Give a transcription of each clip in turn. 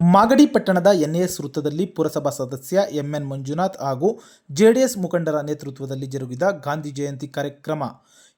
ಮಾಗಡಿ ಪಟ್ಟಣದ ಎನ್ಎಎಸ್ ವೃತ್ತದಲ್ಲಿ ಪುರಸಭಾ ಸದಸ್ಯ ಎಂಎನ್ ಮಂಜುನಾಥ್ ಹಾಗೂ ಜೆಡಿಎಸ್ ಮುಖಂಡರ ನೇತೃತ್ವದಲ್ಲಿ ಜರುಗಿದ ಗಾಂಧಿ ಜಯಂತಿ ಕಾರ್ಯಕ್ರಮ.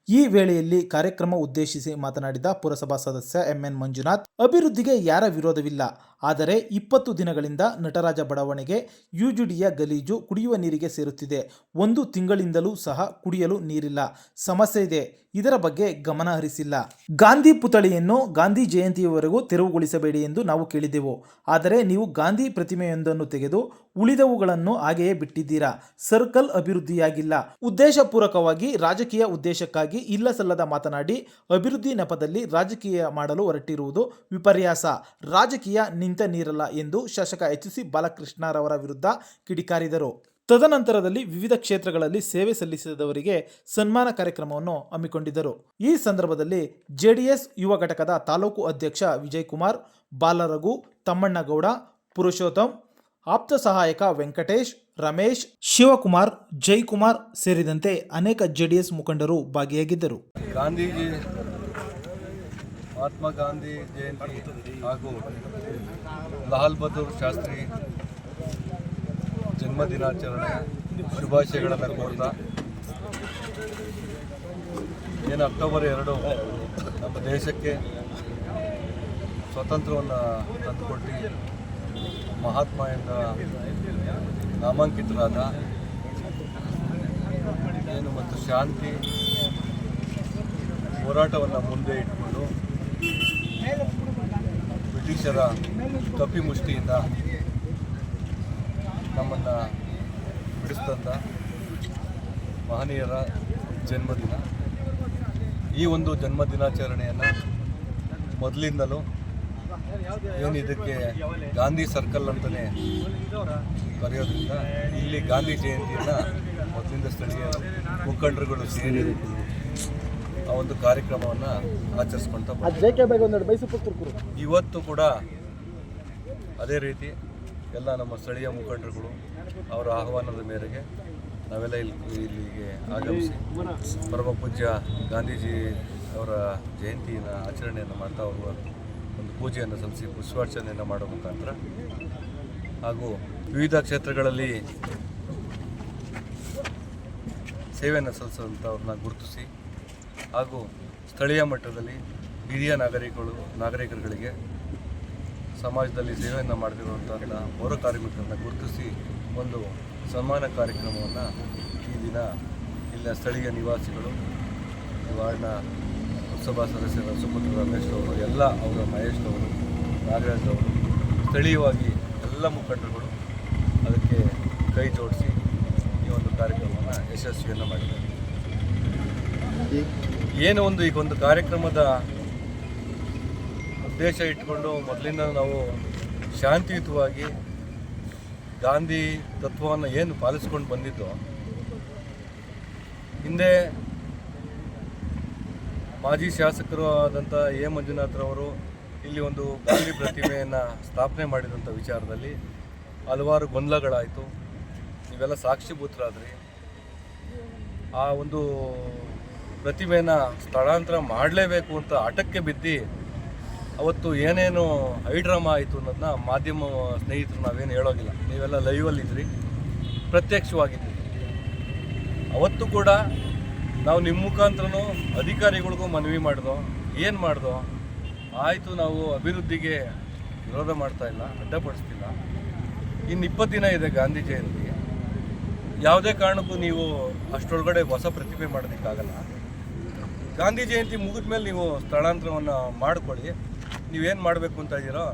ಈ ವೇಳೆಯಲ್ಲಿ ಕಾರ್ಯಕ್ರಮ ಉದ್ದೇಶಿಸಿ ಮಾತನಾಡಿದ ಪುರಸಭಾ ಸದಸ್ಯ ಎಂಎನ್ ಮಂಜುನಾಥ್, ಅಭಿವೃದ್ಧಿಗೆ ಯಾರ ವಿರೋಧವಿಲ್ಲ. ಆದರೆ ಇಪ್ಪತ್ತು ದಿನಗಳಿಂದ ನಟರಾಜ ಬಡಾವಣೆಗೆ ಯುಜುಡಿಯ ಗಲೀಜು ಕುಡಿಯುವ ನೀರಿಗೆ ಸೇರುತ್ತಿದೆ. ಒಂದು ತಿಂಗಳಿಂದಲೂ ಸಹ ಕುಡಿಯಲು ನೀರಿಲ್ಲ. ಸಮಸ್ಯೆ ಇದೆ. ಇದರ ಬಗ್ಗೆ ಗಮನ ಹರಿಸಿಲ್ಲ. ಗಾಂಧಿ ಪುತ್ಥಳಿಯನ್ನು ಗಾಂಧಿ ಜಯಂತಿಯವರೆಗೂ ತೆರವುಗೊಳಿಸಬೇಡಿ ಎಂದು ನಾವು ಕೇಳಿದೆವು. ಆದರೆ ನೀವು ಗಾಂಧಿ ಪ್ರತಿಮೆಯೊಂದನ್ನು ತೆಗೆದು ಉಳಿದವುಗಳನ್ನು ಹಾಗೆಯೇ ಬಿಟ್ಟಿದ್ದೀರಾ? ಸರ್ಕಲ್ ಅಭಿವೃದ್ಧಿಯಾಗಿಲ್ಲ. ಉದ್ದೇಶಪೂರ್ವಕವಾಗಿ ರಾಜಕೀಯ ಉದ್ದೇಶಕ್ಕಾಗಿ ಇಲ್ಲ ಸಲ್ಲದ ಮಾತನಾಡಿ, ಅಭಿವೃದ್ಧಿ ನೆಪದಲ್ಲಿ ರಾಜಕೀಯ ಮಾಡಲು ಹೊರಟಿರುವುದು ವಿಪರ್ಯಾಸ. ರಾಜಕೀಯ ನಿಂತ ನೀರಲ್ಲ ಎಂದು ಶಾಸಕ ಎಚ್ ಸಿ ಬಾಲಕೃಷ್ಣರವರ ವಿರುದ್ಧ ಕಿಡಿಕಾರಿದರು. ತದನಂತರದಲ್ಲಿ ವಿವಿಧ ಕ್ಷೇತ್ರಗಳಲ್ಲಿ ಸೇವೆ ಸಲ್ಲಿಸಿದವರಿಗೆ ಸನ್ಮಾನ ಕಾರ್ಯಕ್ರಮವನ್ನು ಹಮ್ಮಿಕೊಂಡಿದ್ದರು. ಈ ಸಂದರ್ಭದಲ್ಲಿ ಜೆಡಿಎಸ್ ಯುವ ಘಟಕದ ತಾಲೂಕು ಅಧ್ಯಕ್ಷ ವಿಜಯ್ ಕುಮಾರ್ ಬಾಲರಘು, ತಮ್ಮಣ್ಣಗೌಡ, ಪುರುಷೋತ್ತಮ್, ಆಪ್ತ ಸಹಾಯಕ ವೆಂಕಟೇಶ್, ರಮೇಶ್, ಶಿವಕುಮಾರ್, ಜೈಕುಮಾರ್ ಸೇರಿದಂತೆ ಅನೇಕ ಜೆಡಿಎಸ್ ಮುಖಂಡರು ಭಾಗಿಯಾಗಿದ್ದರು. ಗಾಂಧೀಜಿ ಮಹಾತ್ಮ ಗಾಂಧಿ ಜಯಂತಿ ಹಾಗೂ ಲಾಲ್ ಬಹದ್ದೂರ್ ಶಾಸ್ತ್ರಿ ಜನ್ಮ ದಿನಾಚರಣೆ ಶುಭಾಶಯಗಳನ್ನು ಕೋರ್ತಾ ಏನು ಅಕ್ಟೋಬರ್ ಎರಡು ನಮ್ಮ ದೇಶಕ್ಕೆ ಸ್ವತಂತ್ರವನ್ನು ತಂದುಕೊಟ್ಟು ಮಹಾತ್ಮ ಎಂದ ನಾಮಾಂಕಿತರಾದ ಏನು ಮತ್ತು ಶಾಂತಿ ಹೋರಾಟವನ್ನು ಮುಂದೆ ಇಟ್ಕೊಂಡು ಬ್ರಿಟಿಷರ ಕಪಿಮುಷ್ಟಿಯಿಂದ ನಮ್ಮನ್ನು ಬಿಡಿಸ್ತಂಥ ಮಹನೀಯರ ಜನ್ಮದಿನ. ಈ ಒಂದು ಜನ್ಮದಿನಾಚರಣೆಯನ್ನು ಮೊದಲಿಂದಲೂ ಏನು ಇದಕ್ಕೆ ಗಾಂಧಿ ಸರ್ಕಲ್ ಅಂತಲೇ ಕರೆಯೋದ್ರಿಂದ ಇಲ್ಲಿ ಗಾಂಧಿ ಜಯಂತಿಯನ್ನು ಮೊದಲಿಂದ ಸ್ಥಳೀಯ ಮುಖಂಡರುಗಳು ಸೇರಿ ಆ ಒಂದು ಕಾರ್ಯಕ್ರಮವನ್ನು ಆಚರಿಸ್ಕೊಳ್ತಾ ತುರ್ಕುರು ಇವತ್ತು ಕೂಡ ಅದೇ ರೀತಿ ಎಲ್ಲ ನಮ್ಮ ಸ್ಥಳೀಯ ಮುಖಂಡರುಗಳು ಅವರ ಆಹ್ವಾನದ ಮೇರೆಗೆ ನಾವೆಲ್ಲ ಇಲ್ಲಿ ಇಲ್ಲಿಗೆ ಆಗಮಿಸಿ ಪರಮ ಪೂಜ್ಯ ಗಾಂಧೀಜಿ ಅವರ ಜಯಂತಿನ ಆಚರಣೆಯನ್ನು ಮಾಡ್ತಾ ಅವರು ಒಂದು ಪೂಜೆಯನ್ನು ಸಲ್ಲಿಸಿ ಪುಷ್ಪಾರ್ಚನೆಯನ್ನು ಮಾಡೋ ಮುಖಾಂತರ ಹಾಗೂ ವಿವಿಧ ಕ್ಷೇತ್ರಗಳಲ್ಲಿ ಸೇವೆಯನ್ನು ಸಲ್ಲಿಸುವಂಥವ್ರನ್ನ ಗುರುತಿಸಿ ಹಾಗೂ ಸ್ಥಳೀಯ ಮಟ್ಟದಲ್ಲಿ ಹಿರಿಯ ನಾಗರಿಕರು ನಾಗರಿಕರುಗಳಿಗೆ ಸಮಾಜದಲ್ಲಿ ಸೇವೆಯನ್ನು ಮಾಡದಿರುವಂಥ ಪೌರ ಕಾರ್ಮಿಕರನ್ನು ಗುರುತಿಸಿ ಒಂದು ಸನ್ಮಾನ ಕಾರ್ಯಕ್ರಮವನ್ನು ಈ ದಿನ ಇಲ್ಲಿನ ಸ್ಥಳೀಯ ನಿವಾಸಿಗಳು ವಾರ್ಡ್ನ ಲೋಕಸಭಾ ಸದಸ್ಯರ ಸುಪುತ್ರ ರಮೇಶ್ ಅವರು ಎಲ್ಲ ಅವರ ಮಹೇಶ್ ಅವರು ನಾಗರಾಜ್ ಅವರು ಸ್ಥಳೀಯವಾಗಿ ಎಲ್ಲ ಮುಖಂಡರುಗಳು ಅದಕ್ಕೆ ಕೈ ಜೋಡಿಸಿ ಈ ಒಂದು ಕಾರ್ಯಕ್ರಮವನ್ನು ಯಶಸ್ವಿಯನ್ನು ಮಾಡಿದ್ದಾರೆ. ಏನು ಒಂದು ಈಗ ಒಂದು ಕಾರ್ಯಕ್ರಮದ ಉದ್ದೇಶ ಇಟ್ಕೊಂಡು ಮೊದಲಿಂದ ನಾವು ಶಾಂತಿಯುತವಾಗಿ ಗಾಂಧಿ ತತ್ವವನ್ನು ಏನು ಪಾಲಿಸ್ಕೊಂಡು ಬಂದಿದ್ದು, ಹಿಂದೆ ಮಾಜಿ ಶಾಸಕರು ಆದಂಥ ಎ. ಮಂಜುನಾಥ್ರವರು ಇಲ್ಲಿ ಒಂದು ಗಾಂಧಿ ಪ್ರತಿಮೆಯನ್ನು ಸ್ಥಾಪನೆ ಮಾಡಿದಂಥ ವಿಚಾರದಲ್ಲಿ ಹಲವಾರು ಗೊಂದಲಗಳಾಯಿತು. ನೀವೆಲ್ಲ ಸಾಕ್ಷಿಭೂತರಾದ್ರಿ. ಆ ಒಂದು ಪ್ರತಿಮೆನ ಸ್ಥಳಾಂತರ ಮಾಡಲೇಬೇಕು ಅಂತ ಆಟಕ್ಕೆ ಬಿದ್ದು ಅವತ್ತು ಏನೇನು ಡ್ರಾಮಾ ಆಯಿತು ಅನ್ನೋದನ್ನ ಮಾಧ್ಯಮ ಸ್ನೇಹಿತರು ನಾವೇನು ಹೇಳೋಗಿಲ್ಲ ನೀವೆಲ್ಲ ಲೈವಲ್ಲಿದ್ದಿರಿ ಪ್ರತ್ಯಕ್ಷವಾಗಿದ್ದು ಅವತ್ತು ಕೂಡ ನಾವು ನಿಮ್ಮ ಮುಖಾಂತರನೂ ಅಧಿಕಾರಿಗಳಿಗೂ ಮನವಿ ಮಾಡ್ದೋ, ಏನು ಮಾಡ್ದೋ, ಆಯಿತು ನಾವು ಅಭಿವೃದ್ಧಿಗೆ ವಿರೋಧ ಮಾಡ್ತಾ ಇಲ್ಲ, ಅಡ್ಡಪಡಿಸ್ತಿಲ್ಲ. ಇನ್ನು ಇಪ್ಪತ್ತು ದಿನ ಇದೆ ಗಾಂಧಿ ಜಯಂತಿ. ಯಾವುದೇ ಕಾರಣಕ್ಕೂ ನೀವು ಅಷ್ಟರೊಳಗಡೆ ಹೊಸ ಪ್ರತಿಭೆ ಮಾಡೋದಕ್ಕಾಗಲ್ಲ ಗಾಂಧಿ ಜಯಂತಿ ಮುಗಿದ ಮೇಲೆ ನೀವು ಸ್ಥಳಾಂತರವನ್ನು ಮಾಡ್ಕೊಳ್ಳಿ. ನೀವೇನು ಮಾಡಬೇಕು ಅಂತ ಇದ್ದೀರೋ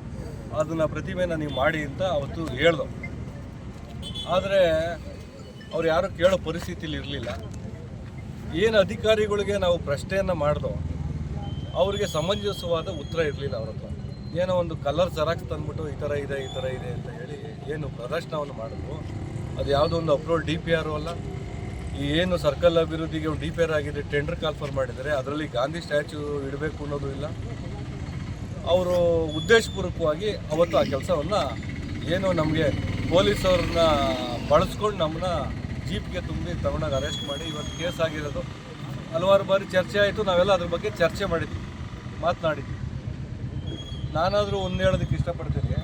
ಅದನ್ನು ಪ್ರತಿಮೆನ ನೀವು ಮಾಡಿ ಅಂತ ಅವತ್ತು ಹೇಳ್ದು. ಆದರೆ ಅವ್ರು ಯಾರು ಕೇಳೋ ಪರಿಸ್ಥಿತಿಲಿ ಇರಲಿಲ್ಲ. ಏನು ಅಧಿಕಾರಿಗಳಿಗೆ ನಾವು ಪ್ರಶ್ನೆಯನ್ನು ಮಾಡ್ದೋ, ಅವರಿಗೆ ಸಮಂಜಸವಾದ ಉತ್ತರ ಇರಲಿಲ್ಲ ಅವ್ರ ಹತ್ರ. ಏನೋ ಒಂದು ಕಲರ್ ಜೆರಾಕ್ಸ್ ತಂದ್ಬಿಟ್ಟು ಈ ಥರ ಇದೆ, ಈ ಥರ ಇದೆ ಅಂತ ಹೇಳಿ ಏನು ಪ್ರದರ್ಶನವನ್ನು ಮಾಡಿದ್ರು. ಅದು ಯಾವುದೋ ಒಂದು ಅಪ್ರೋಲ್ ಡಿ ಪಿ ಆರು ಅಲ್ಲ? ಏನು ಸರ್ಕಲ್ ಅಭಿವೃದ್ಧಿಗೆ ಡಿ ಪಿ ಆಗಿದೆ ಟೆಂಡರ್ ಕಾಲ್ಫರ್ ಮಾಡಿದರೆ ಅದರಲ್ಲಿ ಗಾಂಧಿ ಸ್ಟ್ಯಾಚ್ಯೂ ಇಡಬೇಕು ಅನ್ನೋದು ಇಲ್ಲ. ಅವರು ಉದ್ದೇಶಪೂರ್ವಕವಾಗಿ ಅವತ್ತು ಆ ಕೆಲಸವನ್ನು ಏನು ನಮಗೆ ಪೊಲೀಸವ್ರನ್ನ ಬಳಸ್ಕೊಂಡು ನಮ್ಮನ್ನ ಜೀಪ್ಗೆ ತುಂಬಿ ತಗೊಂಡಾಗ ಅರೆಸ್ಟ್ ಮಾಡಿ ಇವತ್ತು ಕೇಸ್ ಆಗಿರೋದು. ಹಲವಾರು ಬಾರಿ ಚರ್ಚೆ ಆಯಿತು, ನಾವೆಲ್ಲ ಅದ್ರ ಬಗ್ಗೆ ಚರ್ಚೆ ಮಾಡಿದ್ವಿ, ಮಾತನಾಡಿದ್ವಿ. ನಾನಾದರೂ ಒಂದು ಹೇಳೋದಕ್ಕೆ ಇಷ್ಟಪಡ್ತೀನಿ,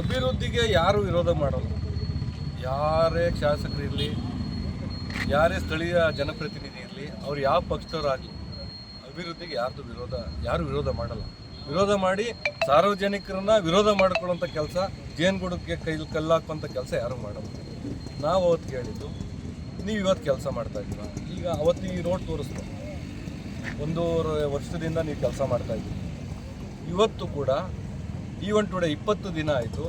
ಅಭಿವೃದ್ಧಿಗೆ ಯಾರು ವಿರೋಧ ಮಾಡಲ್ಲ. ಯಾರೇ ಶಾಸಕರಿರಲಿ ಯಾರೇ ಸ್ಥಳೀಯ ಜನಪ್ರತಿನಿಧಿ ಇರಲಿ, ಅವ್ರು ಯಾವ ಪಕ್ಷದವರಾಗಲಿ, ಅಭಿವೃದ್ಧಿಗೆ ಯಾರ್ದು ವಿರೋಧ, ಯಾರು ವಿರೋಧ ಮಾಡಲ್ಲ. ವಿರೋಧ ಮಾಡಿ ಸಾರ್ವಜನಿಕರನ್ನ ವಿರೋಧ ಮಾಡ್ಕೊಳ್ಳೋಂಥ ಕೆಲಸ, ಜೇನುಗೂಡಕ್ಕೆ ಕೈ ಕಲ್ಲಾಕುವಂಥ ಕೆಲಸ ಯಾರು ಮಾಡಲ್ಲ. ನಾವು ಅವತ್ತು ಕೇಳಿದ್ದು, ನೀವು ಇವತ್ತು ಕೆಲಸ ಮಾಡ್ತಾ ಇದ್ದೀರಾ? ಈಗ ಅವತ್ತು ಈ ರೋಡ್ ತೋರಿಸ್ತು ಒಂದೂವರೆ ವರ್ಷದಿಂದ ನೀವು ಕೆಲಸ ಮಾಡ್ತಾ ಇದ್ದೀರಿ. ಇವತ್ತು ಕೂಡ ಈವನ್ ಟುಡೇ ಇಪ್ಪತ್ತು ದಿನ ಆಯಿತು.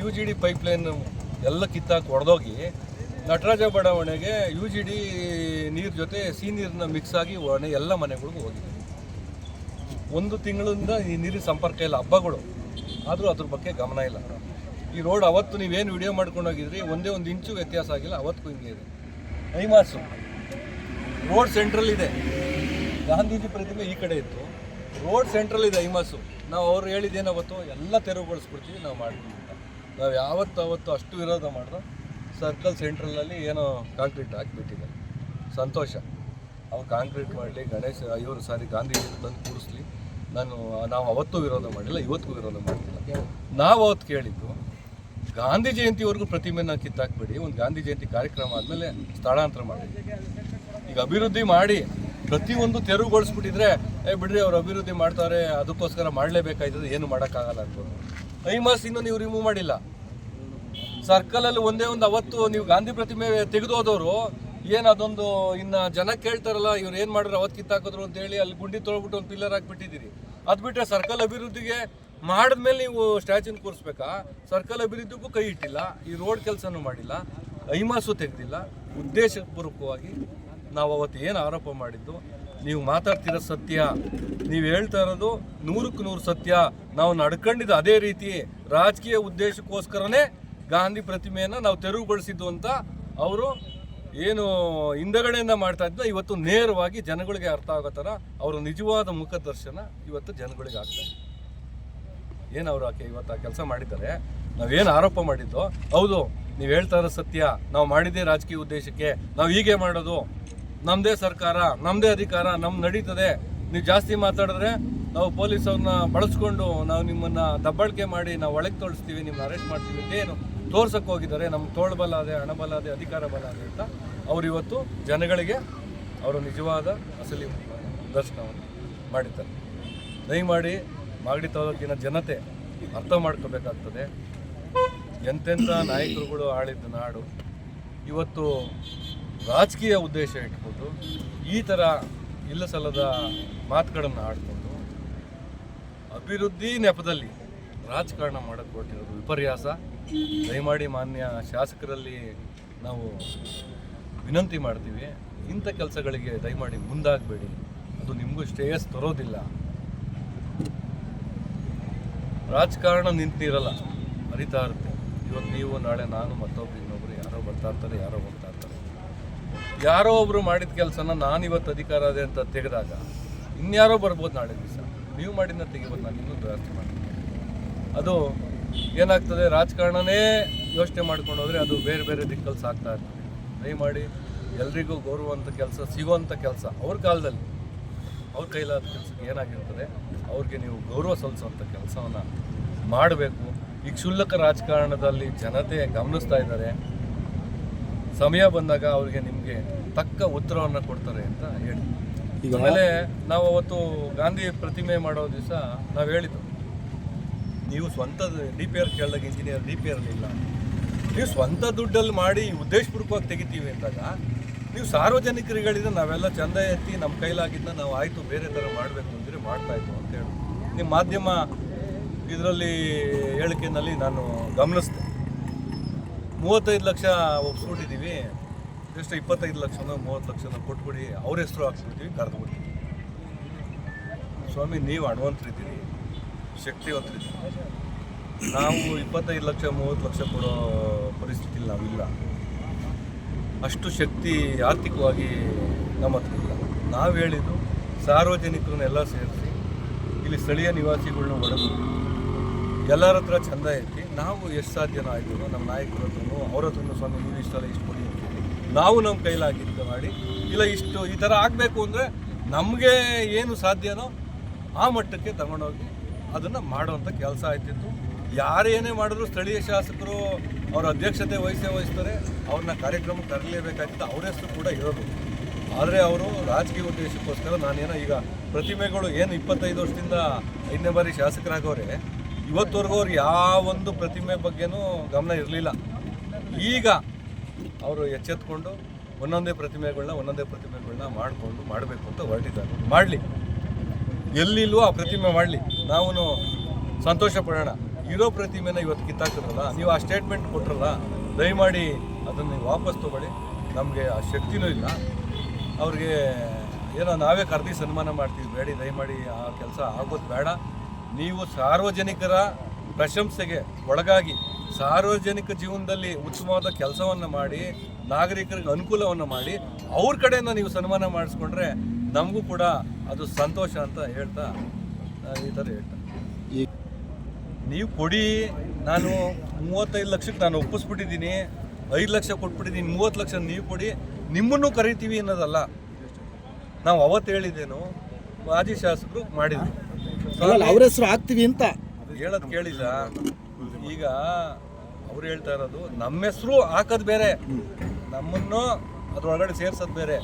ಯು ಜಿ ಡಿ ಪೈಪ್ಲೈನ್ ಎಲ್ಲ ಕಿತ್ತಾಕಿ ಹೊಡೆದೋಗಿ ನಟರಾಜ ಬಡಾವಣೆಗೆ ಯು ಜಿ ಡಿ ನೀರು ಜೊತೆ ಸಿಹಿ ನೀರನ್ನ ಮಿಕ್ಸ್ ಆಗಿ ಒಣ ಎಲ್ಲ ಮನೆಗಳಿಗೂ ಹೋಗಿದೆ. ಒಂದು ತಿಂಗಳಿಂದ ಈ ನೀರಿನ ಸಂಪರ್ಕ ಇಲ್ಲ, ಹಬ್ಬಗಳು. ಆದರೂ ಅದ್ರ ಬಗ್ಗೆ ಗಮನ ಇಲ್ಲ. ಈ ರೋಡ್ ಅವತ್ತು ನೀವೇನು ವಿಡಿಯೋ ಮಾಡ್ಕೊಂಡು ಹೋಗಿದ್ರಿ? ಒಂದೇ ಒಂದು ಇಂಚು ವ್ಯತ್ಯಾಸ ಆಗಿಲ್ಲ ಅವತ್ತು ಹಿಂಗೆ ಇದೆ. ಐಮಾಸು ರೋಡ್ ಸೆಂಟ್ರಲ್ ಇದೆ. ಗಾಂಧೀಜಿ ಪ್ರತಿಮೆ ಈ ಕಡೆ ಇತ್ತು. ರೋಡ್ ಸೆಂಟ್ರಲ್ ಇದೆ ಐಮಾಸು ನಾವು ಅವ್ರು ಹೇಳಿದ್ದೇನು ಅವತ್ತು ಎಲ್ಲ ತೆರವುಗೊಳಿಸ್ಬಿಡ್ತೀವಿ, ನಾವು ಮಾಡ್ತೀವಿ ನಾವು ಯಾವತ್ತು ಅವತ್ತು ಅಷ್ಟು ವಿರೋಧ ಮಾಡಿದ್ರು ಸರ್ಕಲ್ ಸೆಂಟ್ರಲ್ನಲ್ಲಿ ಏನೋ ಕಾಂಕ್ರೀಟ್ ಹಾಕಿಬಿಟ್ಟಿದ್ದಾರೆ. ಸಂತೋಷ. ಅವ್ರು ಕಾಂಕ್ರೀಟ್ ಮಾಡಲಿ, ಗಣೇಶ ಇವರು ಸಾರಿ ಗಾಂಧೀಜಿ ತಂದು ಕೂರಿಸ್ಲಿ. ನಾನು, ನಾವು ಅವತ್ತೂ ವಿರೋಧ ಮಾಡಿಲ್ಲ, ಇವತ್ತಿಗೂ ವಿರೋಧ ಮಾಡಿಲ್ಲ ನಾವು ಅವತ್ತು ಕೇಳಿದ್ದು, ಗಾಂಧಿ ಜಯಂತಿವರೆಗೂ ಪ್ರತಿಮೆನ ಕಿತ್ತಾಕ್ಬೇಡಿ, ಒಂದು ಗಾಂಧಿ ಜಯಂತಿ ಕಾರ್ಯಕ್ರಮ ಆದಮೇಲೆ ಸ್ಥಳಾಂತರ ಮಾಡಿ. ಈಗ ಅಭಿವೃದ್ಧಿ ಮಾಡಿ, ಪ್ರತಿಯೊಂದು ತೆರವುಗೊಳಿಸ್ಬಿಟ್ಟಿದ್ರೆ, ಏ ಬಿಡ್ರಿ ಅವ್ರು ಅಭಿವೃದ್ಧಿ ಮಾಡ್ತಾರೆ, ಅದಕ್ಕೋಸ್ಕರ ಮಾಡಲೇಬೇಕಾಯ್ತದೆ, ಏನು ಮಾಡೋಕ್ಕಾಗಲ್ಲ ಅಂತ ಐ ಮಾಸ್ ಇನ್ನೂ ನೀವು ರಿಮೂವ್ ಮಾಡಿಲ್ಲ. ಸರ್ಕಲಲ್ಲಿ ಒಂದೇ ಒಂದು ಅವತ್ತು ನೀವು ಗಾಂಧಿ ಪ್ರತಿಮೆ ತೆಗೆದೋದವರು ಏನು ಅದೊಂದು ಇನ್ನು ಜನ ಕೇಳ್ತಾರಲ್ಲ, ಇವ್ರು ಏನು ಮಾಡಿದ್ರು ಅವತ್ತು ಕಿತ್ತಾಕಿದ್ರು ಅಂತ ಹೇಳಿ ಅಲ್ಲಿ ಗುಂಡಿ ತೊಳ್ಬಿಟ್ಟು ಒಂದು ಪಿಲ್ಲರ್ ಹಾಕ್ಬಿಟ್ಟಿದ್ದೀರಿ. ಅದು ಬಿಟ್ಟರೆ ಸರ್ಕಲ್ ಅಭಿವೃದ್ಧಿಗೆ ಮಾಡಿದ್ಮೇಲೆ ನೀವು ಸ್ಟ್ಯಾಚ್ಯೂನ ಕೂರಿಸ್ಬೇಕಾ? ಸರ್ಕಲ್ ಅಭಿವೃದ್ಧಿಗೂ ಕೈ ಇಟ್ಟಿಲ್ಲ, ಈ ರೋಡ್ ಕೆಲಸನೂ ಮಾಡಿಲ್ಲ ಐಮಾಸು ತೆಗೆದಿಲ್ಲ. ಉದ್ದೇಶಪೂರ್ವಕವಾಗಿ ನಾವು ಅವತ್ತು ಏನು ಆರೋಪ ಮಾಡಿದ್ದು, ನೀವು ಮಾತಾಡ್ತಿರೋ ಸತ್ಯ, ನೀವು ಹೇಳ್ತಾ ಇರೋದು ನೂರಕ್ಕೆ ನೂರು ಸತ್ಯ. ನಾವು ನಡ್ಕೊಂಡಿದ್ದು ಅದೇ ರೀತಿ, ರಾಜಕೀಯ ಉದ್ದೇಶಕ್ಕೋಸ್ಕರನೇ ಗಾಂಧಿ ಪ್ರತಿಮೆಯನ್ನು ನಾವು ತೆರವುಗೊಳಿಸಿದ್ದು ಅಂತ ಅವರು ಏನು ಹಿಂದಗಡೆಯಿಂದ ಮಾಡ್ತಾ ಇದ್ದ ಇವತ್ತು ನೇರವಾಗಿ ಜನಗಳಿಗೆ ಅರ್ಥ ಆಗೋ ಥರ ಅವರು ನಿಜವಾದ ಮುಖದರ್ಶನ ಇವತ್ತು ಜನಗಳಿಗೆ ಆಗ್ತಾ ಏನು ಅವರು ಆಕೆ ಇವತ್ತು ಆ ಕೆಲಸ ಮಾಡಿದ್ದಾರೆ? ನಾವೇನು ಆರೋಪ ಮಾಡಿದ್ದು? ಹೌದು, ನೀವು ಹೇಳ್ತಾ ಇರೋ ಸತ್ಯ. ನಾವು ಮಾಡಿದ್ದೇ ರಾಜಕೀಯ ಉದ್ದೇಶಕ್ಕೆ. ನಾವು ಹೀಗೆ ಮಾಡೋದು. ನಮ್ಮದೇ ಸರ್ಕಾರ ನಮ್ಮದೇ ಅಧಿಕಾರ ನಮ್ಮ ನಡೀತದೆ. ನೀವು ಜಾಸ್ತಿ ಮಾತಾಡಿದ್ರೆ ನಾವು ಪೊಲೀಸ್ ಅವ್ರನ್ನ ಬಳಸ್ಕೊಂಡು ನಾವು ನಿಮ್ಮನ್ನ ದಬ್ಬಾಳಿಕೆ ಮಾಡಿ ನಾವು ಒಳಗೆ ತೋರಿಸ್ತೀವಿ, ನಿಮ್ಮನ್ನ ಅರೆಸ್ಟ್ ಮಾಡ್ತೀವಿ ಏನು ತೋರ್ಸಕ್ಕೆ ಹೋಗಿದ್ದಾರೆ. ನಮ್ಮ ತೋಳ್ಬಲ ಅದೇ ಹಣಬಲ ಅದೇ, ಅಧಿಕಾರ ಬಲ ಅದೇ ಅಂತ ಅವರು ಇವತ್ತು ಜನಗಳಿಗೆ ಅವರು ನಿಜವಾದ ಅಸಲಿ ದರ್ಶನವನ್ನು ಮಾಡಿದ್ದಾರೆ. ದಯಮಾಡಿ ಮಾಗಡಿ ತಾಲೂಕಿನ ಜನತೆ ಅರ್ಥ ಮಾಡ್ಕೋಬೇಕಾಗ್ತದೆ. ಎಂತೆಂಥ ನಾಯಕರುಗಳು ಆಳಿದ ನಾಡು. ಇವತ್ತು ರಾಜಕೀಯ ಉದ್ದೇಶ ಇಟ್ಕೊಂಡು ಈ ಥರ ಇಲ್ಲ ಸಲ್ಲದ ಮಾತುಗಳನ್ನು ಆಡಿಕೊಂಡು ಅಭಿವೃದ್ಧಿ ನೆಪದಲ್ಲಿ ರಾಜಕಾರಣ ಮಾಡಕ್ಕೆ ಹೊರಟಿರೋದು ವಿಪರ್ಯಾಸ. ದಯಮಾಡಿ ಮಾನ್ಯ ಶಾಸಕರಲ್ಲಿ ನಾವು ವಿನಂತಿ ಮಾಡ್ತೀವಿ. ಇಂಥ ಕೆಲಸಗಳಿಗೆ ದಯಮಾಡಿ ಮುಂದಾಗಬೇಡಿ. ಅದು ನಿಮಗೂ ಶ್ರೇಯಸ್ ತರೋದಿಲ್ಲ. ರಾಜಕಾರಣ ನಿಂತಿರಲ್ಲ, ಅರಿತಾ ಇರುತ್ತೆ. ಇವತ್ತು ನೀವು, ನಾಳೆ ನಾನು, ಮತ್ತೊಬ್ರು ಇನ್ನೊಬ್ರು ಯಾರೋ ಬರ್ತಾ ಇರ್ತಾರೆ, ಯಾರೋ ಹೋಗ್ತಾ ಇರ್ತಾರೆ. ಯಾರೋ ಒಬ್ರು ಮಾಡಿದ ಕೆಲಸನ ನಾನು ಇವತ್ತು ಅಧಿಕಾರ ಅದೇ ಅಂತ ತೆಗೆದಾಗ, ಇನ್ಯಾರೋ ಬರ್ಬೋದು ನಾಳೆ ದಿವಸ. ನೀವು ಮಾಡಿದ್ನ ತೆಗಿಬೋದು, ನಾನು ಇನ್ನೂ ಜಾಸ್ತಿ ಮಾಡ್ತೀನಿ. ಅದು ಏನಾಗ್ತದೆ ರಾಜಕಾರಣನೇ ಯೋಚನೆ ಮಾಡ್ಕೊಂಡು ಹೋದರೆ ಅದು ಬೇರೆ ಬೇರೆ ದಿಕ್ಕಲ್ಲಿ ಸಾಕ್ತಾ ಇರ್ತದೆ. ದಯಮಾಡಿ ಎಲ್ರಿಗೂ ಗೌರವ ಅಂತ ಕೆಲಸ ಸಿಗುವಂಥ ಕೆಲಸ ಅವ್ರ ಕಾಲದಲ್ಲಿ. ಅವ್ರ ಕೈಲಾದ ಕೆಲಸಕ್ಕೆ ಏನಾಗಿರ್ತದೆ ಅವ್ರಿಗೆ ನೀವು ಗೌರವ ಸಲ್ಲಿಸುವಂಥ ಕೆಲಸವನ್ನು ಮಾಡಬೇಕು. ಈ ಕ್ಷುಲ್ಲಕ ರಾಜಕಾರಣದಲ್ಲಿ ಜನತೆ ಗಮನಿಸ್ತಾ ಇದ್ದಾರೆ. ಸಮಯ ಬಂದಾಗ ಅವ್ರಿಗೆ ನಿಮಗೆ ತಕ್ಕ ಉತ್ತರವನ್ನು ಕೊಡ್ತಾರೆ ಅಂತ ಹೇಳಿ. ಆಮೇಲೆ ನಾವು ಅವತ್ತು ಗಾಂಧಿ ಪ್ರತಿಮೆ ಮಾಡೋ ದಿವಸ ನಾವು ಹೇಳಿದ್ದು. ನೀವು ಸ್ವಂತ ಡಿ ಪಿ ಆರ್ ಕೇಳಿದಾಗ ಇಂಜಿನಿಯರ್ ಡಿ ಪಿ ಇಲ್ಲ ನೀವು ಸ್ವಂತ ದುಡ್ಡಲ್ಲಿ ಮಾಡಿ ಉದ್ದೇಶಪೂರ್ವಕವಾಗಿ ತೆಗಿತೀವಿ ಅಂದಾಗ, ನೀವು ಸಾರ್ವಜನಿಕರುಗಳಿಂದ ನಾವೆಲ್ಲ ಚಂದ ಎತ್ತಿ ನಮ್ಮ ಕೈಲಾಗಿದ್ದ ನಾವು ಆಯಿತು ಬೇರೆ ಥರ ಮಾಡಬೇಕು ಅಂದರೆ ಮಾಡ್ತಾ ಇದ್ವು ಅಂತ ಹೇಳಿ. ನಿಮ್ಮ ಮಾಧ್ಯಮ ಇದರಲ್ಲಿ ಹೇಳಿಕೆನಲ್ಲಿ ನಾನು ಗಮನಿಸಿದೆ. ಮೂವತ್ತೈದು ಲಕ್ಷ ಒಪ್ಸ್ಬಿಟ್ಟಿದ್ದೀವಿ ಜಸ್ಟ್ ಇಪ್ಪತ್ತೈದು ಲಕ್ಷನೋ ಮೂವತ್ತು ಲಕ್ಷನೋ ಕೊಟ್ಬಿಡಿ, ಅವ್ರ ಹೆಸರು ಹಾಕ್ಸ್ಬಿಡ್ತೀವಿ, ಕರೆದ್ಬಿಡ್ತೀವಿ. ಸ್ವಾಮಿ, ನೀವು ಹಣವಂತರಿದ್ದೀರಿ ಶಕ್ತಿವಂತರಿದ್ದೀರಿ ನಾವು ಇಪ್ಪತ್ತೈದು ಲಕ್ಷ, ಮೂವತ್ತು ಲಕ್ಷ ಕೊಡೋ ಪರಿಸ್ಥಿತಿಲಿ ನಾವಿಲ್ಲ. ಅಷ್ಟು ಶಕ್ತಿ ಆರ್ಥಿಕವಾಗಿ ನಮ್ಮ ಹತ್ರ ಇಲ್ಲ ನಾವು ಹೇಳಿದ್ದು ಸಾರ್ವಜನಿಕರನ್ನೆಲ್ಲ ಸೇರಿಸಿ ಇಲ್ಲಿ ಸ್ಥಳೀಯ ನಿವಾಸಿಗಳನ್ನ ಒಡಗು ಎಲ್ಲರ ಹತ್ರ ಚಂದ ಎತ್ತಿ ನಾವು ಎಷ್ಟು ಸಾಧ್ಯನ ಆಯಿತು ನಮ್ಮ ನಾಯಕರ ಹತ್ರನೂ ಅವ್ರ ಹತ್ರನೂ ಸ್ವಾಮಿ ನೀವು ಇಷ್ಟೆಲ್ಲ ಇಷ್ಟು ಕೊಡಿ ನಾವು ನಮ್ಮ ಕೈಲಾಗಿದ್ದು ಮಾಡಿ ಇಲ್ಲ ಇಷ್ಟು ಈ ಥರ ಆಗಬೇಕು ಅಂದರೆ ನಮಗೆ ಏನು ಸಾಧ್ಯನೋ ಆ ಮಟ್ಟಕ್ಕೆ ತಗೊಂಡೋಗಿ ಅದನ್ನು ಮಾಡುವಂಥ ಕೆಲಸ ಆಯ್ತಿತ್ತು. ಯಾರೇನೇ ಮಾಡಿದ್ರು ಸ್ಥಳೀಯ ಶಾಸಕರು ಅವರ ಅಧ್ಯಕ್ಷತೆ ವಹಿಸೇ ವಹಿಸ್ತಾರೆ. ಅವ್ರನ್ನ ಕಾರ್ಯಕ್ರಮಕ್ಕೆ ತರಲೇಬೇಕಾಗಿತ್ತು ಅವ್ರ ಹೆಸರು ಕೂಡ ಇರೋದು. ಆದರೆ ಅವರು ರಾಜಕೀಯ ಉದ್ದೇಶಕ್ಕೋಸ್ಕರ ನಾನೇನೋ ಈಗ ಪ್ರತಿಮೆಗಳು ಏನು ಇಪ್ಪತ್ತೈದು ವರ್ಷದಿಂದ ಐದನೇ ಬಾರಿ ಶಾಸಕರಾಗೋರೆ, ಇವತ್ತವರೆಗೂ ಅವ್ರು ಯಾವೊಂದು ಪ್ರತಿಮೆ ಬಗ್ಗೆನೂ ಗಮನ ಇರಲಿಲ್ಲ. ಈಗ ಅವರು ಎಚ್ಚೆತ್ಕೊಂಡು ಒಂದೊಂದೇ ಪ್ರತಿಮೆಗಳನ್ನ ಒಂದೊಂದೇ ಪ್ರತಿಮೆಗಳನ್ನ ಮಾಡಿಕೊಂಡು ಮಾಡಬೇಕು ಅಂತ ಹೊರಟಿದ್ದಾರೆ. ಮಾಡಲಿ. ಎಲ್ಲಿಲ್ವೋ ಆ ಪ್ರತಿಮೆ ಮಾಡಲಿ. ನಾವು ಸಂತೋಷ ಪಡೋಣ. ಇರೋ ಪ್ರತಿಮೆನ ಇವತ್ತು ಕಿತ್ತಾಕಿದ್ರಲ್ಲ ನೀವು ಆ ಸ್ಟೇಟ್ಮೆಂಟ್ ಕೊಟ್ರಲ್ಲ, ದಯಮಾಡಿ ಅದನ್ನು ನೀವು ವಾಪಸ್ ತಗೊಳ್ಳಿ. ನಮಗೆ ಆ ಶಕ್ತಿನೂ ಇಲ್ಲ. ಅವ್ರಿಗೆ ಏನೋ ನಾವೇ ಕರೆದಿ ಸನ್ಮಾನ ಮಾಡ್ತೀವಿ, ಬೇಡಿ, ದಯಮಾಡಿ ಆ ಕೆಲಸ ಆಗೋದು ಬೇಡ. ನೀವು ಸಾರ್ವಜನಿಕರ ಪ್ರಶಂಸೆಗೆ ಒಳಗಾಗಿ ಸಾರ್ವಜನಿಕ ಜೀವನದಲ್ಲಿ ಉತ್ತಮವಾದ ಕೆಲಸವನ್ನು ಮಾಡಿ, ನಾಗರಿಕರಿಗೆ ಅನುಕೂಲವನ್ನು ಮಾಡಿ, ಅವ್ರ ಕಡೆಯಿಂದ ನೀವು ಸನ್ಮಾನ ಮಾಡಿಸ್ಕೊಂಡ್ರೆ ನಮಗೂ ಕೂಡ ಅದು ಸಂತೋಷ ಅಂತ ಹೇಳ್ತಾ ಥರ ನೀವು ಕೊಡಿ ನಾನು ಮೂವತ್ತೈದು ಲಕ್ಷಕ್ಕೆ ನಾನು ಒಪ್ಪಿಸ್ಬಿಟ್ಟಿದ್ದೀನಿ ಐದು ಲಕ್ಷ ಕೊಟ್ಬಿಟ್ಟಿದ್ದೀನಿ ಮೂವತ್ತು ಲಕ್ಷ ನೀವು ಕೊಡಿ ನಿಮ್ಮನ್ನು ಕರಿತೀವಿ ಅನ್ನೋದಲ್ಲ. ನಾವು ಅವತ್ತು ಹೇಳಿದ್ದೇನು ಮಾಜಿ ಶಾಸಕರು ಮಾಡಿದ್ರು. ಅವ್ರ ಹೆಸರು ಹಾಕ್ತಿವಿ ಅಂತ. ಹೇಳೋದು ಕೇಳಿಲ್ಲ. ಈಗ ಅವ್ರು ಹೇಳ್ತಾ ಇರೋದು ನಮ್ಮ ಹೆಸರು ಹಾಕೋದು ಬೇರೆ. ನಮ್ಮನ್ನು ಅದ್ರೊಳಗಡೆ ಸೇರ್ಸೋದು ಬೇರೆ.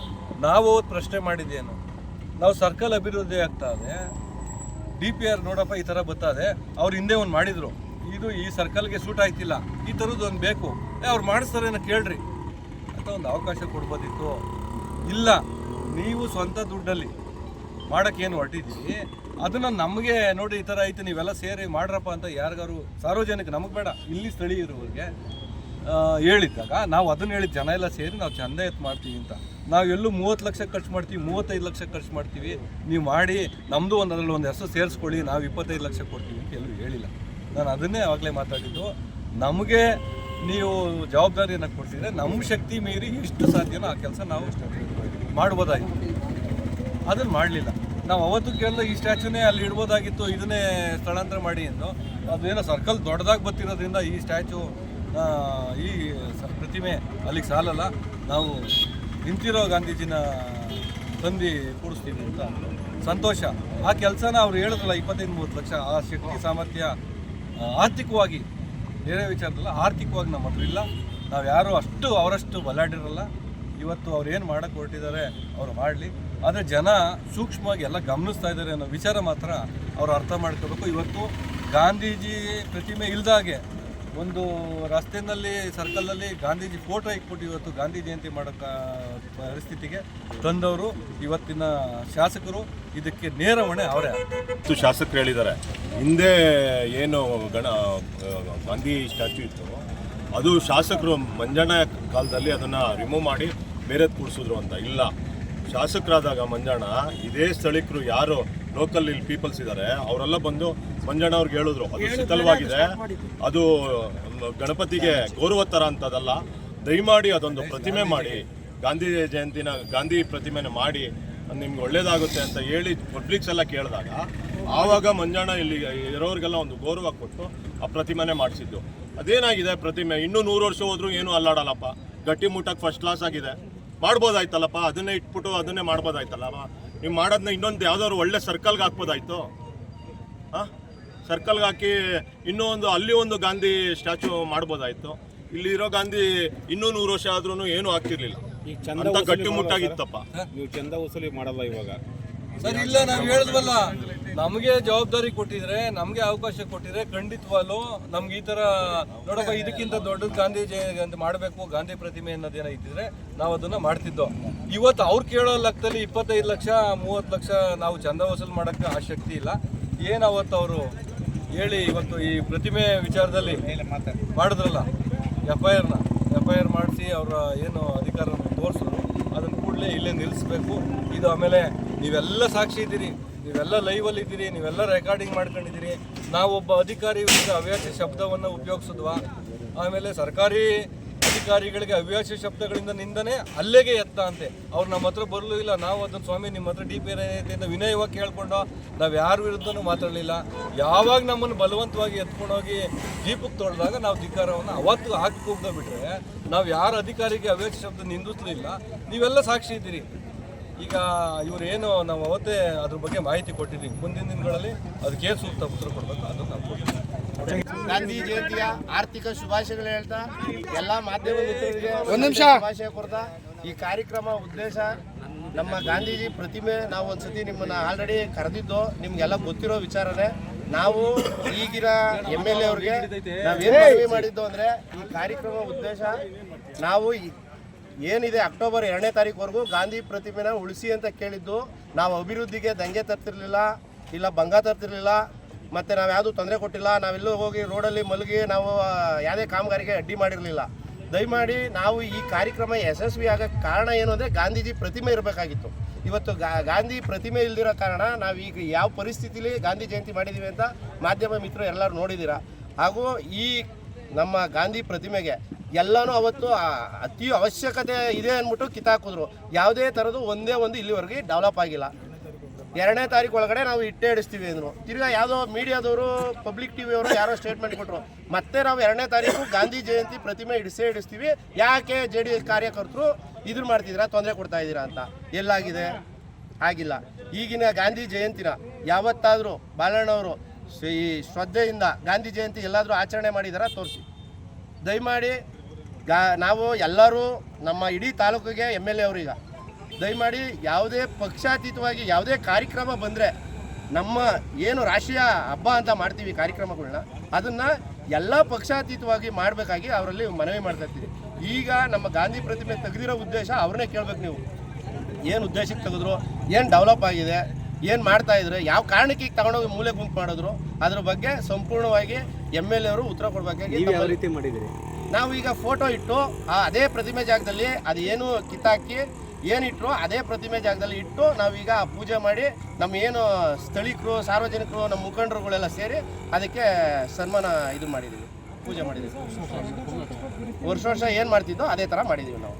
ನಾವು ಅವತ್ತು ಪ್ರಶ್ನೆ ಮಾಡಿದ್ದೇನು. ನಾವು ಸರ್ಕಲ್ ಅಭಿವೃದ್ಧಿ ಆಗ್ತಾ ಇದೆ. ಡಿ ಪಿ ಆರ್ ನೋಡಪ್ಪ ಈ ಥರ ಬರ್ತದೆ ಅವ್ರು ಹಿಂದೆ ಒಂದು ಮಾಡಿದ್ರು. ಇದು ಈ ಸರ್ಕಲ್ಗೆ ಸೂಟ್ ಆಯ್ತಿಲ್ಲ ಈ ಥರದ್ದು ಒಂದು ಬೇಕು. ಏ ಅವ್ರು ಮಾಡಿಸ್ತಾರೇನೋ ಕೇಳ್ರಿ. ಅಂತ ಒಂದು ಅವಕಾಶ ಕೊಡ್ಬೋದಿತ್ತು. ಇಲ್ಲ ನೀವು ಸ್ವಂತ ದುಡ್ಡಲ್ಲಿ ಮಾಡೋಕ್ಕೇನು ಹೊರಟಿದ್ದೀವಿ ಅದನ್ನು ನಮಗೆ ನೋಡಿ ಈ ಥರ ಐತೆ ನೀವೆಲ್ಲ ಸೇರಿ ಮಾಡ್ರಪ್ಪ ಅಂತ ಯಾರಿಗಾರು ಸಾರ್ವಜನಿಕ ನಮಗೆ ಬೇಡ. ಇಲ್ಲಿ ಸ್ಥಳೀಯರವ್ರಿಗೆ ಆ, ಹೇಳಿದ್ದಾಗ ನಾವು ಅದನ್ನ ಹೇಳಿದ ಜನ ಎಲ್ಲ ಸೇರಿ ನಾವು ಚಂದ ಎತ್ತು ಮಾಡ್ತೀವಿ ಅಂತ. ನಾವು ಎಲ್ಲೂ ಮೂವತ್ತು ಲಕ್ಷ ಖರ್ಚು ಮಾಡ್ತೀವಿ, ಮೂವತ್ತೈದು ಲಕ್ಷ ಖರ್ಚು ಮಾಡ್ತೀವಿ. ನೀವು ಮಾಡಿ ನಮ್ಮದು ಒಂದು ಅದರಲ್ಲಿ ಒಂದು ಹೆಸರು ಸೇರಿಸ್ಕೊಳ್ಳಿ, ನಾವು ಇಪ್ಪತ್ತೈದು ಲಕ್ಷ ಕೊಡ್ತೀವಿ ಅಂತ ಎಲ್ಲೂ ಹೇಳಿಲ್ಲ. ನಾನು ಅದನ್ನೇ ಆವಾಗಲೇ ಮಾತಾಡಿದ್ದು. ನಮಗೆ ನೀವು ಜವಾಬ್ದಾರಿಯನ್ನು ಕೊಡ್ತಿದ್ರೆ ನಮ್ಮ ಶಕ್ತಿ ಮೀರಿ ಎಷ್ಟು ಸಾಧ್ಯನೋ ಆ ಕೆಲಸ ನಾವು ಮಾಡ್ಬೋದಾಗಿತ್ತು ಅದನ್ನು ಮಾಡಲಿಲ್ಲ. ನಾವು ಅವತ್ತು ಕೇಳಿದ ಈ ಸ್ಟ್ಯಾಚ್ಯೂನೇ ಅಲ್ಲಿ ಇಡ್ಬೋದಾಗಿತ್ತು, ಇದನ್ನೇ ಸ್ಥಳಾಂತರ ಮಾಡಿ ಎಂದು. ಅದೇನೋ ಸರ್ಕಲ್ ದೊಡ್ಡದಾಗಿ ಬರ್ತಿರೋದ್ರಿಂದ ಈ ಸ್ಟ್ಯಾಚು ಈ ಪ್ರತಿಮೆ ಅಲ್ಲಿಗೆ ಸಾಲಲ್ಲ, ನಾವು ನಿಂತಿರೋ ಗಾಂಧೀಜಿನ ತಂದು ಕೂಡಿಸ್ತೀವಿ ಅಂತ. ಸಂತೋಷ. ಆ ಕೆಲಸನ ಅವ್ರು ಹೇಳಿದ್ರಲ್ಲ, ಇಪ್ಪತ್ತೈದು ಮೂವತ್ತು ಲಕ್ಷ, ಆ ಶಕ್ತಿ, ಸಾಮರ್ಥ್ಯ ಆರ್ಥಿಕವಾಗಿ ಬೇರೆ ವಿಚಾರದಲ್ಲ, ಆರ್ಥಿಕವಾಗಿ ನಮ್ಮ ಹತ್ರ ಇಲ್ಲ. ನಾವು ಯಾರು ಅಷ್ಟು, ಅವರಷ್ಟು ಬಲಾಡಿರಲ್ಲ ಇವತ್ತು ಅವ್ರು ಏನು ಮಾಡಕ್ಕೆ ಹೊರಟಿದ್ದಾರೆ, ಅವ್ರು ಮಾಡಲಿ. ಆದರೆ ಜನ ಸೂಕ್ಷ್ಮವಾಗಿ ಎಲ್ಲ ಗಮನಿಸ್ತಾ ಇದ್ದಾರೆ ಅನ್ನೋ ವಿಚಾರ ಮಾತ್ರ ಅವರು ಅರ್ಥ ಮಾಡ್ಕೋಬೇಕು. ಇವತ್ತು ಗಾಂಧೀಜಿ ಪ್ರತಿಮೆ ಇಲ್ದಾಗೆ ಒಂದು ರಸ್ತೆಯಲ್ಲಿ ಸರ್ಕಲ್ನಲ್ಲಿ ಗಾಂಧೀಜಿ ಫೋಟೋ ಇಟ್ಬಿಟ್ಟು ಇವತ್ತು ಗಾಂಧಿ ಜಯಂತಿ ಮಾಡೋ ಪರಿಸ್ಥಿತಿಗೆ ತಂದವರು, ಇವತ್ತಿನ ಶಾಸಕರು, ಇದಕ್ಕೆ ನೇರ ಹೊಣೆ ಅವರೇ. ಇತ್ತು ಶಾಸಕರು ಹೇಳಿದ್ದಾರೆ. ಹಿಂದೆ ಏನು ಗಣ, ಗಾಂಧಿ ಸ್ಟ್ಯಾಚ್ಯೂ ಇತ್ತು, ಅದು ಶಾಸಕರು ಮಂಜಣ್ಣ ಕಾಲದಲ್ಲಿ ಅದನ್ನು ರಿಮೂವ್ ಮಾಡಿ ಬೇರೆ ಕೂಡಿಸಿದ್ರು ಅಂತ. ಇಲ್ಲ, ಶಾಸಕರಾದಾಗ ಮಂಜಣ್ಣ ಇದೇ ಸ್ಥಳೀಕರು ಯಾರು ಲೋಕಲ್ ಇಲ್ಲಿ ಪೀಪಲ್ಸ್ ಇದ್ದಾರೆ ಅವರೆಲ್ಲ ಬಂದು ಮಂಜಣ್ಣ ಅವ್ರಿಗೆ ಹೇಳಿದ್ರು ಅದು ಶಿಥಲವಾಗಿದೆ. ಅದು ಗಣಪತಿಗೆ ಗೌರವ ಥರ ಅಂತದಲ್ಲ ದಯಮಾಡಿ ಅದೊಂದು ಪ್ರತಿಮೆ ಮಾಡಿ ಗಾಂಧಿ ಜಯಂತಿನ ಗಾಂಧಿ ಪ್ರತಿಮೆನ ಮಾಡಿ ನಿಮ್ಗೆ ಒಳ್ಳೇದಾಗುತ್ತೆ ಅಂತ ಹೇಳಿ ಪಬ್ಲಿಕ್ಸ್ ಎಲ್ಲ ಕೇಳಿದಾಗ ಆವಾಗ ಮಂಜಣ್ಣ ಇಲ್ಲಿ ಇರೋರಿಗೆಲ್ಲ ಒಂದು ಗೌರವ ಕೊಟ್ಟು ಆ ಪ್ರತಿಮೆನೆ ಮಾಡಿಸಿದ್ದು. ಅದೇನಾಗಿದೆ ಪ್ರತಿಮೆ? ಇನ್ನೂ ನೂರು ವರ್ಷ ಹೋದ್ರೂ ಏನೂ ಅಲ್ಲಾಡಲ್ಲಪ್ಪ. ಗಟ್ಟಿ ಮುಟ್ಟಕ್ಕೆ ಫಸ್ಟ್ ಕ್ಲಾಸ್ ಆಗಿದೆ. ಮಾಡ್ಬೋದಾಯ್ತಲ್ಲಪ್ಪ ಅದನ್ನೇ ಇಟ್ಬಿಟ್ಟು ಅದನ್ನೇ ಮಾಡ್ಬೋದಾಯ್ತಲ್ಲಪ್ಪ ನೀವು ಮಾಡೋದನ್ನ ಇನ್ನೊಂದು ಯಾವ್ದಾದ್ರು ಒಳ್ಳೆ ಸರ್ಕಲ್ಗೆ ಹಾಕ್ಬೋದಾಯ್ತು? ಹಾಂ? ಸರ್ಕಲ್ಗೆ ಹಾಕಿ ಇನ್ನೂ ಒಂದು ಅಲ್ಲಿ ಒಂದು ಗಾಂಧಿ ಸ್ಟ್ಯಾಚು ಮಾಡ್ಬೋದಾಯ್ತು. ಇಲ್ಲಿರೋ ಗಾಂಧಿ ಇನ್ನೂ ನೂರು ವರ್ಷ ಆದ್ರೂ ಏನೂ ಆಗ್ತಿರ್ಲಿಲ್ಲ. ಈಗ ಚಂದ ಅಂತ ವಸೂಲಿ ಗಟ್ಟಿ ಮಾಡಲ್ಲ ಮುಟ್ಟಾಗಿತ್ತಪ್ಪ. ನೀವು ಚಂದ ವಸೂಲಿ ಮಾಡಲ್ಲ ಇವಾಗ. ಸರ್ ಇಲ್ಲ ನಾವು ಹೇಳಿದ್ವಲ್ಲ ನಮಗೆ ಜವಾಬ್ದಾರಿ ಕೊಟ್ಟಿದ್ರೆ ನಮಗೆ ಅವಕಾಶ ಕೊಟ್ಟಿದ್ರೆ ಖಂಡಿತವಾಗ್ಲೂ ನಮ್ಗೆ ಈ ತರ ನೋಡಪ್ಪ ಇದಕ್ಕಿಂತ ದೊಡ್ಡ ಗಾಂಧಿ ಜಯಂತಿ ಮಾಡಬೇಕು ಗಾಂಧಿ ಪ್ರತಿಮೆ ಅನ್ನೋದೇನ ಇದ್ದಿದ್ರೆ ನಾವು ಅದನ್ನ ಮಾಡ್ತಿದ್ದೋ. ಇವತ್ತು ಅವ್ರು ಕೇಳೋ ಲೆಕ್ಕದಲ್ಲಿ ಇಪ್ಪತ್ತೈದು ಲಕ್ಷ ಮೂವತ್ತು ಲಕ್ಷ ನಾವು ಚಂದ ವಸೂಲು ಮಾಡೋಕ್ಕೆ ಆ ಶಕ್ತಿ ಇಲ್ಲ. ಏನು ಅವತ್ತು ಅವರು ಹೇಳಿ ಇವತ್ತು ಈ ಪ್ರತಿಮೆ ವಿಚಾರದಲ್ಲಿ ಮಾಡಿದ್ರಲ್ಲ ಎಫ್ ಐ ಆರ್ನ ಎಫ್ ಐ ಆರ್ ಮಾಡಿಸಿ ಅವರ ಏನು ಅಧಿಕಾರ ತೋರಿಸಿದ್ರು, ಅದನ್ನು ಕೂಡಲೇ ಇಲ್ಲೇ ನಿಲ್ಲಿಸಬೇಕು. ಇದು ಆಮೇಲೆ ನೀವೆಲ್ಲ ಸಾಕ್ಷಿ ಇದ್ದೀರಿ, ನೀವೆಲ್ಲ ಲೈವಲ್ಲಿ ಇದ್ದೀರಿ, ನೀವೆಲ್ಲ ರೆಕಾರ್ಡಿಂಗ್ ಮಾಡ್ಕೊಂಡಿದ್ದೀರಿ. ನಾವೊಬ್ಬ ಅಧಿಕಾರಿ ಅವ್ಯಾಸ ಶಬ್ದವನ್ನು ಉಪಯೋಗಿಸಿದ್ವಾ? ಆಮೇಲೆ ಸರ್ಕಾರಿ ಅಧಿಕಾರಿಗಳಿಗೆ ಅವ್ಯಾಸ ಶಬ್ದಗಳಿಂದ ನಿಂದನೆ ಅಲ್ಲೇಗೆ ಎತ್ತ ಅಂತೆ. ಅವ್ರು ನಮ್ಮ ಹತ್ರ ಬರಲೂ ಇಲ್ಲ. ನಾವು ಅದನ್ನು ಸ್ವಾಮಿ ನಿಮ್ಮ ಹತ್ರ ಡಿ ಪಿ ಅಂತ ವಿನಯವಾಗಿ ಕೇಳ್ಕೊಂಡು ನಾವು ಯಾರ ವಿರುದ್ಧನೂ ಮಾತಾಡಲಿಲ್ಲ. ಯಾವಾಗ ನಮ್ಮನ್ನು ಬಲವಂತವಾಗಿ ಎತ್ಕೊಂಡೋಗಿ ದೀಪಕ್ಕೆ ತೊಳೆದಾಗ ನಾವು ಧಿಕ್ಕಾರವನ್ನು ಅವತ್ತು ಹಾಕಿ ಕೂಗ್ದ ಬಿಟ್ರೆ ನಾವು ಯಾರ ಅಧಿಕಾರಿಗೆ ಅವ್ಯಾಸ ಶಬ್ದ ನಿಂದಿಸ್ಲಿಲ್ಲ. ನೀವೆಲ್ಲ ಸಾಕ್ಷಿ ಇದ್ದೀರಿ. ಈಗ ಇವರೇನು ನಾವು ಅವತ್ತೇ ಅದ್ರ ಬಗ್ಗೆ ಮಾಹಿತಿ ಕೊಟ್ಟಿದ್ದೀವಿ. ಮುಂದಿನ ದಿನಗಳಲ್ಲಿ ಅದಕ್ಕೆ ಸೂಕ್ತ ಉತ್ತರ ಕೊಡಬೇಕು, ಅದನ್ನು ನಾವು ಗಾಂಧಿ ಜಯಂತಿಯ ಆರ್ಥಿಕ ಶುಭಾಶಯಗಳು ಹೇಳ್ತಾ ಎಲ್ಲ ಮಾಧ್ಯಮ ಮಿತ್ರರಿಗೆ ಒಂದ್ ನಿಮಿಷ. ಶುಭಾಶಯ ಕೊಡ್ತಾ ಈ ಕಾರ್ಯಕ್ರಮ ಉದ್ದೇಶ ನಮ್ಮ ಗಾಂಧೀಜಿ ಪ್ರತಿಮೆ ನಾವು ಒಂದ್ಸತಿ ನಿಮ್ಮನ್ನ ಆಲ್ರೆಡಿ ಕರೆದಿದ್ದು ನಿಮ್ಗೆಲ್ಲ ಗೊತ್ತಿರೋ ವಿಚಾರನೇ ನಾವು ಈಗಿನ ಎಂ ಎಲ್ ಎ ಅವ್ರಿಗೆ ನಾವೇನು ಮನವಿ ಮಾಡಿದ್ದು ಅಂದ್ರೆ ಈ ಕಾರ್ಯಕ್ರಮ ಉದ್ದೇಶ ನಾವು ಏನಿದೆ ಅಕ್ಟೋಬರ್ ಎರಡನೇ ತಾರೀಕುವರೆಗೂ ಗಾಂಧಿ ಪ್ರತಿಮೆನ ಉಳಿಸಿ ಅಂತ ಕೇಳಿದ್ದು ನಾವು ಅಭಿವೃದ್ಧಿಗೆ ದಂಗೆ ತರ್ತಿರ್ಲಿಲ್ಲ ಇಲ್ಲ ಭಂಗ ತರ್ತಿರ್ಲಿಲ್ಲ ಮತ್ತು ನಾವು ಯಾವುದು ತೊಂದರೆ ಕೊಟ್ಟಿಲ್ಲ ನಾವೆಲ್ಲೋ ಹೋಗಿ ರೋಡಲ್ಲಿ ಮಲಗಿ ನಾವು ಯಾವುದೇ ಕಾಮಗಾರಿಗೆ ಅಡ್ಡಿ ಮಾಡಿರಲಿಲ್ಲ. ದಯಮಾಡಿ ನಾವು ಈ ಕಾರ್ಯಕ್ರಮ ಯಶಸ್ವಿ ಆಗೋಕ್ಕೆ ಕಾರಣ ಏನು ಅಂದರೆ ಗಾಂಧೀಜಿ ಪ್ರತಿಮೆ ಇರಬೇಕಾಗಿತ್ತು. ಇವತ್ತು ಗಾಂಧಿ ಪ್ರತಿಮೆ ಇಲ್ದಿರೋ ಕಾರಣ ನಾವು ಈಗ ಯಾವ ಪರಿಸ್ಥಿತಿಲಿ ಗಾಂಧಿ ಜಯಂತಿ ಮಾಡಿದ್ದೀವಿ ಅಂತ ಮಾಧ್ಯಮ ಮಿತ್ರರು ಎಲ್ಲರೂ ನೋಡಿದ್ದೀರಾ ಹಾಗೂ ಈ ನಮ್ಮ ಗಾಂಧಿ ಪ್ರತಿಮೆಗೆ ಎಲ್ಲನೂ ಅವತ್ತು ಅತಿ ಅವಶ್ಯಕತೆ ಇದೆ ಅಂದ್ಬಿಟ್ಟು ಕಿತ್ತಾಕಿದ್ರು ಯಾವುದೇ ಥರದ್ದು ಒಂದೇ ಒಂದು ಇಲ್ಲಿವರೆಗೆ ಡೆವಲಪ್ ಆಗಿಲ್ಲ. ಎರಡನೇ ತಾರೀಕು ಒಳಗಡೆ ನಾವು ಇಟ್ಟೆ ಇಡಿಸ್ತೀವಿ ಅಂದರು. ತಿರ್ಗಾ ಯಾವುದೋ ಮೀಡಿಯಾದವರು, ಪಬ್ಲಿಕ್ ಟಿವಿ ಅವರು ಯಾರೋ ಸ್ಟೇಟ್ಮೆಂಟ್ ಕೊಟ್ಟರು ಮತ್ತೆ ನಾವು ಎರಡನೇ ತಾರೀಕು ಗಾಂಧಿ ಜಯಂತಿ ಪ್ರತಿಮೆ ಇಡಿಸೇ ಇಡಿಸ್ತೀವಿ ಯಾಕೆ ಜೆ ಡಿ ಎಸ್ ಕಾರ್ಯಕರ್ತರು ಇದ್ರ ಮಾಡ್ತಿದ್ದೀರಾ ತೊಂದರೆ ಕೊಡ್ತಾ ಇದ್ದೀರಾ ಅಂತ. ಎಲ್ಲಾಗಿದೆ? ಆಗಿಲ್ಲ. ಈಗಿನ ಗಾಂಧಿ ಜಯಂತಿನ ಯಾವತ್ತಾದರೂ ಬಾಲಣ್ಣವರು ಈ ಶ್ರದ್ಧೆಯಿಂದ ಗಾಂಧಿ ಜಯಂತಿ ಎಲ್ಲಾದರೂ ಆಚರಣೆ ಮಾಡಿದಾರ, ತೋರಿಸಿ. ದಯಮಾಡಿ ಗಾ, ನಾವು ಎಲ್ಲರೂ ನಮ್ಮ ಇಡೀ ತಾಲೂಕಿಗೆ ಎಂ ಎಲ್ ಎ ಅವರೀಗ ದಯಮಾಡಿ ಯಾವುದೇ ಪಕ್ಷಾತೀತವಾಗಿ ಯಾವುದೇ ಕಾರ್ಯಕ್ರಮ ಬಂದರೆ ನಮ್ಮ ಏನು ರಾಷ್ಟ್ರೀಯ ಹಬ್ಬ ಅಂತ ಮಾಡ್ತೀವಿ ಕಾರ್ಯಕ್ರಮಗಳನ್ನ ಅದನ್ನು ಎಲ್ಲ ಪಕ್ಷಾತೀತವಾಗಿ ಮಾಡಬೇಕಾಗಿ ಅವರಲ್ಲಿ ಮನವಿ ಮಾಡ್ತಾ ಇರ್ತೀವಿ. ಈಗ ನಮ್ಮ ಗಾಂಧಿ ಪ್ರತಿಮೆ ತೆಗೆದಿರೋ ಉದ್ದೇಶ ಅವ್ರನ್ನೇ ಕೇಳಬೇಕು ನೀವು. ಏನು ಉದ್ದೇಶಕ್ಕೆ ತೆಗೆದ್ರು ಏನು ಡೆವಲಪ್ ಆಗಿದೆ ಏನು ಮಾಡ್ತಾ ಇದ್ರು ಯಾವ ಕಾರಣಕ್ಕೆ ಈಗ ತಗೊಂಡೋಗಿ ಮೂಲೆ ಗುಂಪು ಮಾಡಿದ್ರು ಅದ್ರ ಬಗ್ಗೆ ಸಂಪೂರ್ಣವಾಗಿ ಎಂ ಎಲ್ ಎ ಅವರು ಉತ್ತರ ಕೊಡಬೇಕಾಗಿ ನಾವು ಈಗ ಫೋಟೋ ಇಟ್ಟು ಆ ಅದೇ ಪ್ರತಿಮೆ ಜಾಗದಲ್ಲಿ ಅದೇನು ಕಿತ್ತಾಕಿ ಏನಿಟ್ರು ಅದೇ ಪ್ರತಿಮೆ ಜಾಗದಲ್ಲಿ ಇಟ್ಟು ನಾವೀಗ ಪೂಜೆ ಮಾಡಿ ನಮ್ಮ ಏನು ಸ್ಥಳೀಕರು, ಸಾರ್ವಜನಿಕರು, ನಮ್ಮ ಮುಖಂಡರುಗಳೆಲ್ಲ ಸೇರಿ ಅದಕ್ಕೆ ಸನ್ಮಾನ ಇದು ಮಾಡಿದ್ದೀವಿ, ಪೂಜೆ ಮಾಡಿದ್ದೀವಿ. ವರ್ಷ ವರ್ಷ ಏನು ಮಾಡ್ತಿದ್ದೋ ಅದೇ ಥರ ಮಾಡಿದ್ದೀವಿ ನಾವು.